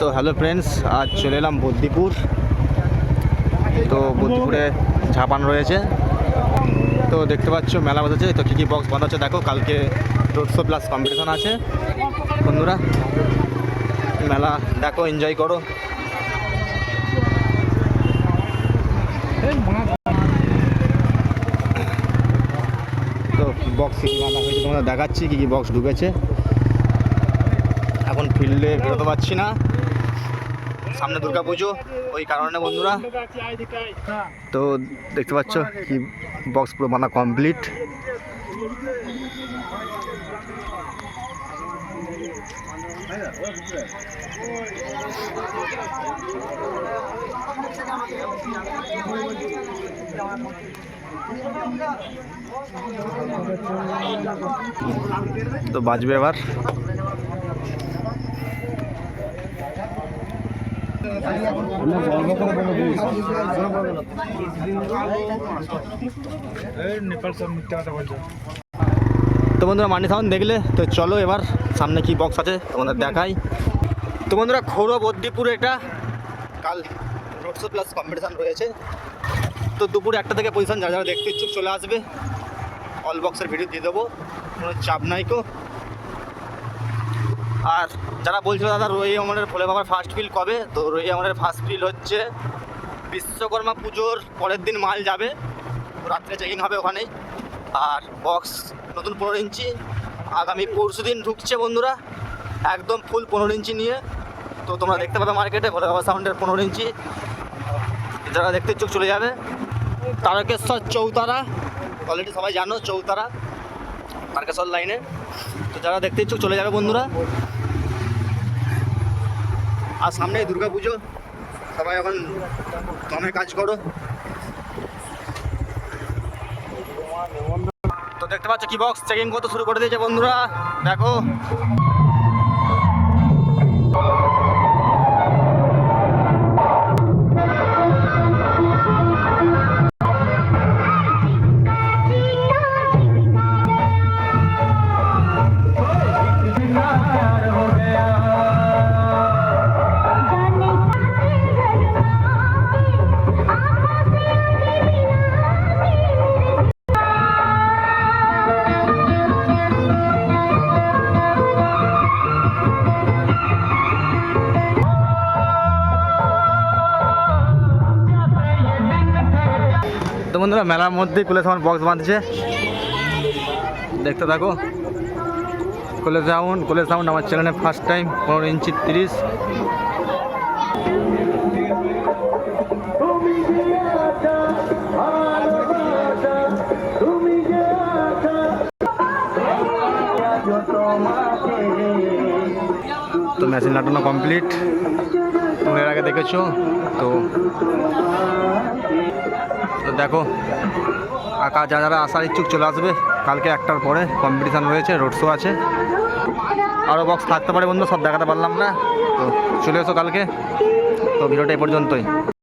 তো hello friends আজ চলে এলাম বদ্দিপুর তো বদ্দিপুরে ঝাপান রয়েছে। তো দেখতে পাচ্ছ, মেলা বসেছে। তো কী কী বক্স বাঁধা হচ্ছে দেখো, কালকে রোড শো প্লাস কম্পিটিশন আছে। বন্ধুরা, মেলা দেখো এনজয় করো। তো বক্স কী হয়েছে তোমাদের দেখাচ্ছি, কী কী বক্স ঢুকেছে। এখন ফিল্ডে বেরোতে পারছি না। সামনে দুর্গা পুজো ওই কারণে বন্ধুরা। তো দেখতে পাচ্ছ কি বক্স পুরো বাঁধা কমপ্লিট তো বাজবে এবার। তো বন্ধুরা মানি সাউন্ড দেখলে, তো চলো এবার সামনে কি বক্স আছে তোমাদের দেখাই। তো বন্ধুরা খৌড়ো বদ্দিপুরে এটা কাল রোড শো প্লাস কম্পিটিশান রয়েছে। তো দুপুরে একটা থেকে পজিশন যারা যারা দেখতে ইচ্ছুক চলে আসবে। অল বক্সের ভিডিও দিয়ে দেবো, কোনো চাপ নাই কো। যারা বলছিল, দাদা রোহি আমাদের ভোলে বাবার ফার্স্ট ফিল কবে? তো রোহি আমাদের ফার্স্ট ফিল হচ্ছে বিশ্বকর্মা পুজোর পরের দিন মাল যাবে। রাত্রে চেকিং হবে ওখানেই। আর বক্স নতুন পনেরো ইঞ্চি। আগামী পরশু দিন ঢুকছে বন্ধুরা, একদম ফুল পনেরো ইঞ্চি নিয়ে। তো তোমরা দেখতে পাবে মার্কেটে ভোলে বাবা সাউন্ডের পনেরো ইঞ্চি। যারা দেখতে ইচ্ছুক চলে যাবে। তারকেশ্বর চৌতারা অলরেডি সবাই জানো চৌতারা, তারকেশ্বর লাইনে তো যারা দেখতে ইচ্ছুক চলে যাবে বন্ধুরা। আর সামনে পুজো সবাই এখন দমে কাজ করো। তো দেখতে পাচ্ছ কি বক্স চেকিং করতে শুরু করে দিয়েছে বন্ধুরা? দেখো। তো বন্ধুরা, মেলার মধ্যেই কুলে সাউন্ড বক্স বাঁধছে। দেখতে থাকো। কোলে সাউন্ড কোলে সাউন্ড আমার চ্যানেলে ফার্স্ট টাইম পনেরো ইঞ্চি তিরিশ। তো মেশিন লাটানো কমপ্লিট তোমরা এর আগে দেখেছ, তো তো দেখো আঁকা যা যারা আসার ইচ্ছুক চলে আসবে, কালকে একটার পরে কম্পিটিশান রয়েছে রোড শো আছে। আরও বক্স থাকতে পারে বন্ধু, সব দেখাতে পারলাম না। তো চলে এসো কালকে। তো ভিডিওটা এ পর্যন্তই।